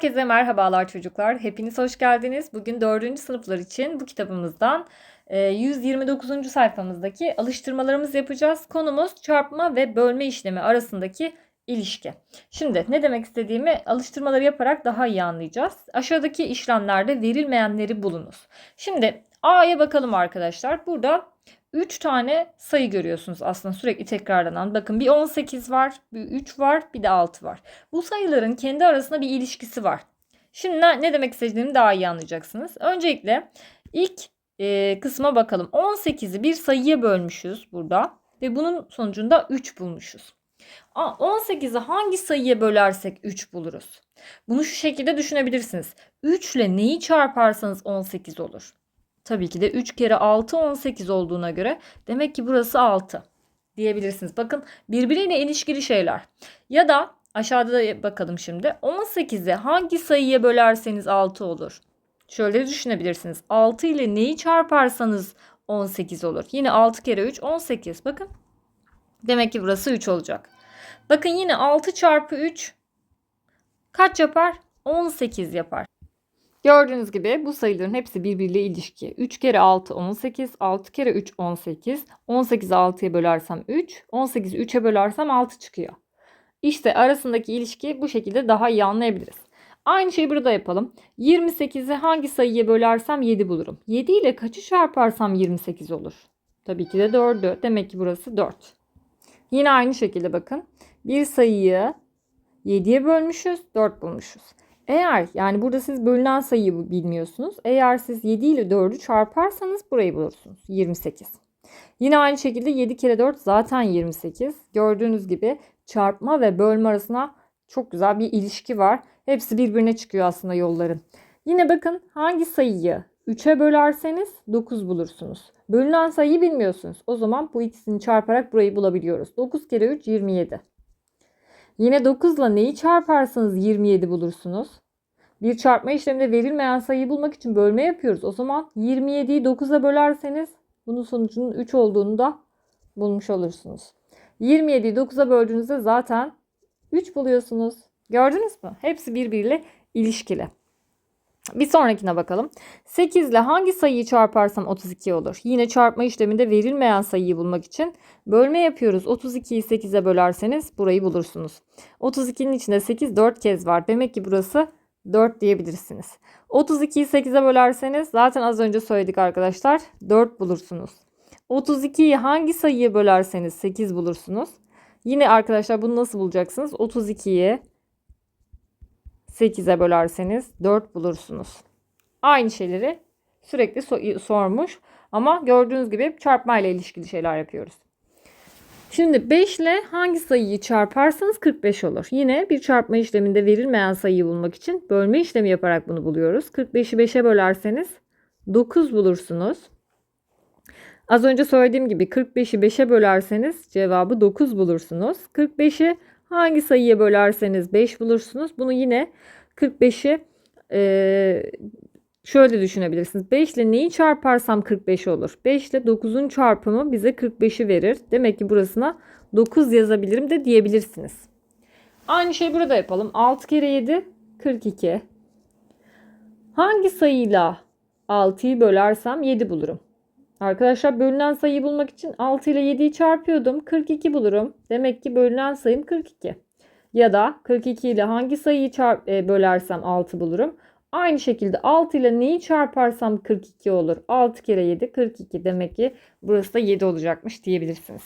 Herkese merhabalar çocuklar. Hepiniz hoş geldiniz. Bugün 4. sınıflar için bu kitabımızdan e, 129. sayfamızdaki alıştırmalarımızı yapacağız. Konumuz çarpma ve bölme işlemi arasındaki ilişki. Şimdi ne demek istediğimi alıştırmaları yaparak daha iyi anlayacağız. Aşağıdaki işlemlerde verilmeyenleri bulunuz. Şimdi A'ya bakalım arkadaşlar. Burada 3 tane sayı görüyorsunuz aslında sürekli tekrarlanan. Bakın bir 18 var, bir 3 var, bir de 6 var. Bu sayıların kendi arasında bir ilişkisi var. Şimdi ne, demek istediğimi daha iyi anlayacaksınız. Öncelikle ilk e, kısma bakalım. 18'i bir sayıya bölmüşüz burada ve bunun sonucunda 3 bulmuşuz. 18'i hangi sayıya bölersek 3 buluruz. Bunu şu şekilde düşünebilirsiniz. 3 ile neyi çarparsanız 18 olur. Tabii ki de 3 kere 6 18 olduğuna göre demek ki burası 6 diyebilirsiniz. Bakın birbiriyle ilişkili şeyler. Ya da aşağıda da bakalım şimdi. 18'i hangi sayıya bölerseniz 6 olur. Şöyle düşünebilirsiniz. 6 ile neyi çarparsanız 18 olur. Yine 6 kere 3 18. Bakın. Demek ki burası 3 olacak. Bakın yine 6 çarpı 3 kaç yapar? 18 yapar. Gördüğünüz gibi bu sayıların hepsi birbiriyle ilişki. 3 kere 6 18, 6 kere 3 18. 18'i 6'ya bölersem 3, 18'i 3'e bölersem 6 çıkıyor. İşte arasındaki ilişki bu şekilde daha iyi anlayabiliriz. Aynı şeyi burada yapalım. 28'i hangi sayıya bölersem 7 bulurum. 7 ile kaçı çarparsam 28 olur? Tabii ki de 4'ü. Demek ki burası 4. Yine aynı şekilde bakın. Bir sayıyı 7'ye bölmüşüz, 4 bulmuşuz. Eğer yani burada siz bölünen sayıyı bilmiyorsunuz. Eğer siz 7 ile 4'ü çarparsanız burayı bulursunuz. 28. Yine aynı şekilde 7 kere 4 zaten 28. Gördüğünüz gibi çarpma ve bölme arasında çok güzel bir ilişki var. Hepsi birbirine çıkıyor aslında yolların. Yine bakın hangi sayıyı 3'e bölerseniz 9 bulursunuz. Bölünen sayıyı bilmiyorsunuz. O zaman bu ikisini çarparak burayı bulabiliyoruz. 9 kere 3 27. Yine 9 ile neyi çarparsanız 27 bulursunuz. Bir çarpma işleminde verilmeyen sayıyı bulmak için bölme yapıyoruz. O zaman 27'yi 9'a bölerseniz bunun sonucunun 3 olduğunu da bulmuş olursunuz. 27'yi 9'a böldüğünüzde zaten 3 buluyorsunuz. Gördünüz mü? Hepsi birbiriyle ilişkili. Bir sonrakine bakalım. 8 ile hangi sayıyı çarparsam 32 olur? Yine çarpma işleminde verilmeyen sayıyı bulmak için bölme yapıyoruz. 32'yi 8'e bölerseniz burayı bulursunuz. 32'nin içinde 8 4 kez var. Demek ki burası 4 diyebilirsiniz. 32'yi 8'e bölerseniz zaten az önce söyledik arkadaşlar 4 bulursunuz. 32'yi hangi sayıya bölerseniz 8 bulursunuz. Yine arkadaşlar bunu nasıl bulacaksınız? 32'yi 8'e bölerseniz 4 bulursunuz. Aynı şeyleri sürekli so- sormuş ama gördüğünüz gibi çarpma ile ilişkili şeyler yapıyoruz. Şimdi 5 ile hangi sayıyı çarparsanız 45 olur. Yine bir çarpma işleminde verilmeyen sayıyı bulmak için bölme işlemi yaparak bunu buluyoruz. 45'i 5'e bölerseniz 9 bulursunuz. Az önce söylediğim gibi 45'i 5'e bölerseniz cevabı 9 bulursunuz. 45'i hangi sayıya bölerseniz 5 bulursunuz. Bunu yine 45'i e, şöyle düşünebilirsiniz. 5 ile neyi çarparsam 45 olur. 5 ile 9'un çarpımı bize 45'i verir. Demek ki burasına 9 yazabilirim de diyebilirsiniz. Aynı şeyi burada yapalım. 6 kere 7 42. Hangi sayıyla 6'yı bölersem 7 bulurum. Arkadaşlar bölünen sayıyı bulmak için 6 ile 7'yi çarpıyordum. 42 bulurum. Demek ki bölünen sayım 42. Ya da 42 ile hangi sayıyı çarp, e, bölersem 6 bulurum. Aynı şekilde 6 ile neyi çarparsam 42 olur. 6 kere 7 42 demek ki burası da 7 olacakmış diyebilirsiniz.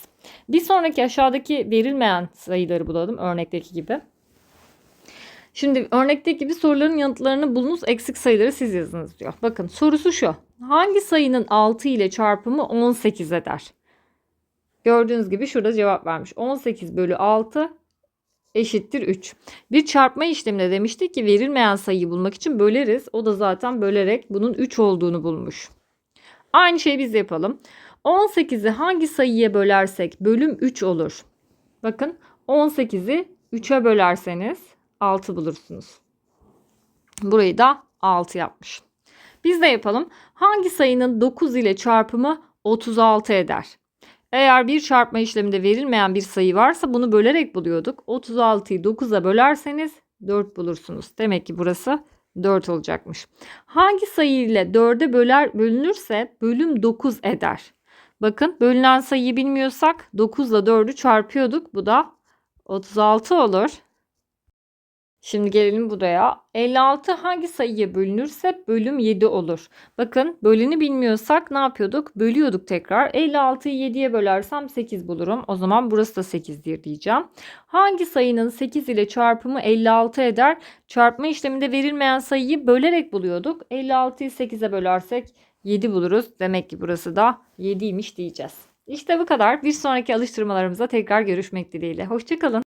Bir sonraki aşağıdaki verilmeyen sayıları bulalım örnekteki gibi. Şimdi örnekteki gibi soruların yanıtlarını bulunuz eksik sayıları siz yazınız diyor. Bakın sorusu şu. Hangi sayının 6 ile çarpımı 18 eder? Gördüğünüz gibi şurada cevap vermiş. 18 bölü 6 eşittir 3. Bir çarpma işleminde demiştik ki verilmeyen sayıyı bulmak için böleriz. O da zaten bölerek bunun 3 olduğunu bulmuş. Aynı şeyi biz yapalım. 18'i hangi sayıya bölersek bölüm 3 olur. Bakın 18'i 3'e bölerseniz 6 bulursunuz. Burayı da 6 yapmış. Biz de yapalım. Hangi sayının 9 ile çarpımı 36 eder? Eğer bir çarpma işleminde verilmeyen bir sayı varsa bunu bölerek buluyorduk. 36'yı 9'a bölerseniz 4 bulursunuz. Demek ki burası 4 olacakmış. Hangi sayı ile 4'e böler bölünürse bölüm 9 eder. Bakın bölünen sayıyı bilmiyorsak 9 ile 4'ü çarpıyorduk. Bu da 36 olur. Şimdi gelelim buraya. 56 hangi sayıya bölünürse bölüm 7 olur. Bakın bölünü bilmiyorsak ne yapıyorduk? Bölüyorduk tekrar. 56'yı 7'ye bölersem 8 bulurum. O zaman burası da 8'dir diyeceğim. Hangi sayının 8 ile çarpımı 56 eder? Çarpma işleminde verilmeyen sayıyı bölerek buluyorduk. 56'yı 8'e bölersek 7 buluruz. Demek ki burası da 7'ymiş diyeceğiz. İşte bu kadar. Bir sonraki alıştırmalarımıza tekrar görüşmek dileğiyle. Hoşçakalın.